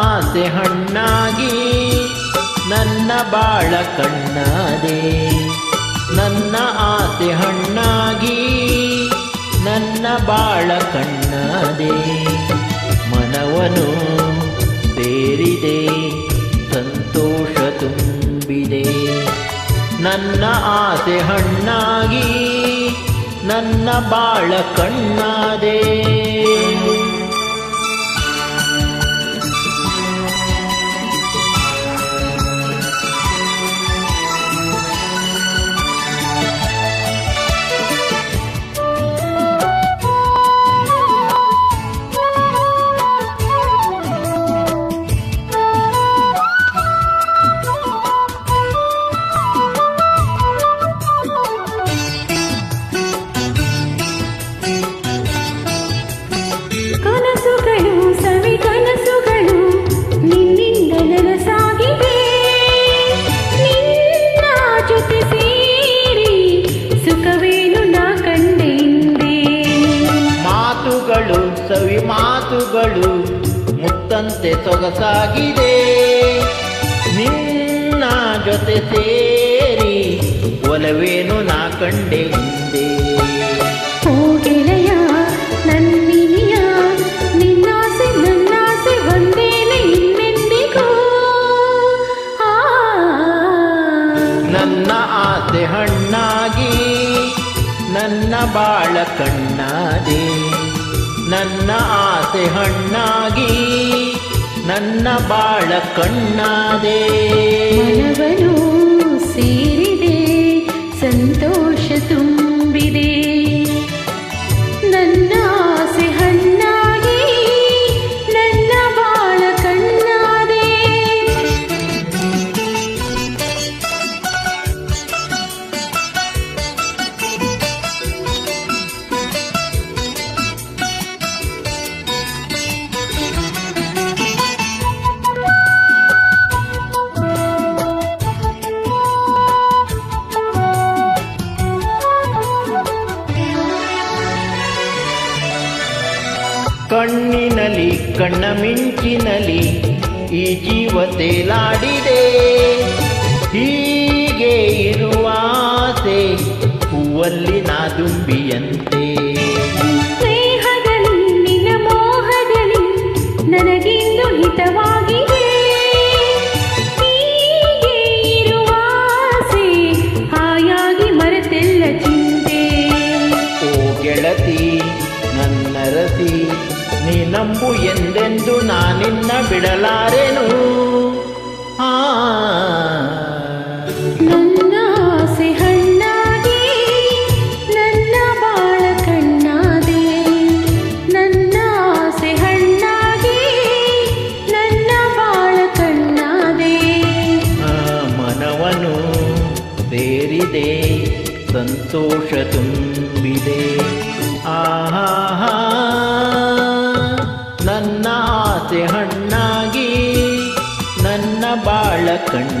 ಆಸೆ ಹಣ್ಣಾಗಿ ನನ್ನ ಬಾಳ ಕಣ್ಣಾದೆ. ನನ್ನ ಆಸೆ ಹಣ್ಣಾಗಿ ನನ್ನ ಬಾಳ ಕಣ್ಣಾದೆ. ಮನವನು ಬೇರಿದೆ, ಸಂತೋಷ ತುಂಬಿದೆ. ನನ್ನ ಆಸೆ ಹಣ್ಣಾಗಿ ನನ್ನ ಬಾಳ ಕಣ್ಣಾದೆ. ಮುತ್ತಂತೆ ಸೊಗಸಾಗಿದೆ. ನಿನ್ನ ಜೊತೆ ಸೇರಿ ಒಲವೇನು ನಾ ಕಂಡೆ ಹಿಂದೆ ನನ್ನ ಆಸೆ ಹಣ್ಣಾಗಿ ನನ್ನ ಬಾಳ ಕಣ್ಣಾದೆ. ನನ್ನ ಆಸೆ ಹಣ್ಣಾಗಿ ನನ್ನ ಬಾಳ ಕಣ್ಣಾದೆ. ಮನವನು ಸೇರಿದೆ ಸಂತೋಷ ಕಣ್ಣ ಮಿಂಚಿನಲ್ಲಿ ಈ ಜೀವ ತೇಲಾಡಿದೆ. ಹೀಗೆ ಇರುವಾಸೆ ಹೂವಲ್ಲಿ ನಾ ದುಂಬಿಯಂತೆ. ನೀ ನಂಬು ಎಂದೆಂದು ನಾನಿನ್ನ ಬಿಡಲಾರೆನು? ಆ. ನನ್ನ ತುಂಬಿದೆ. ಹಣ್ಣಾಗಿ ಬಾಳ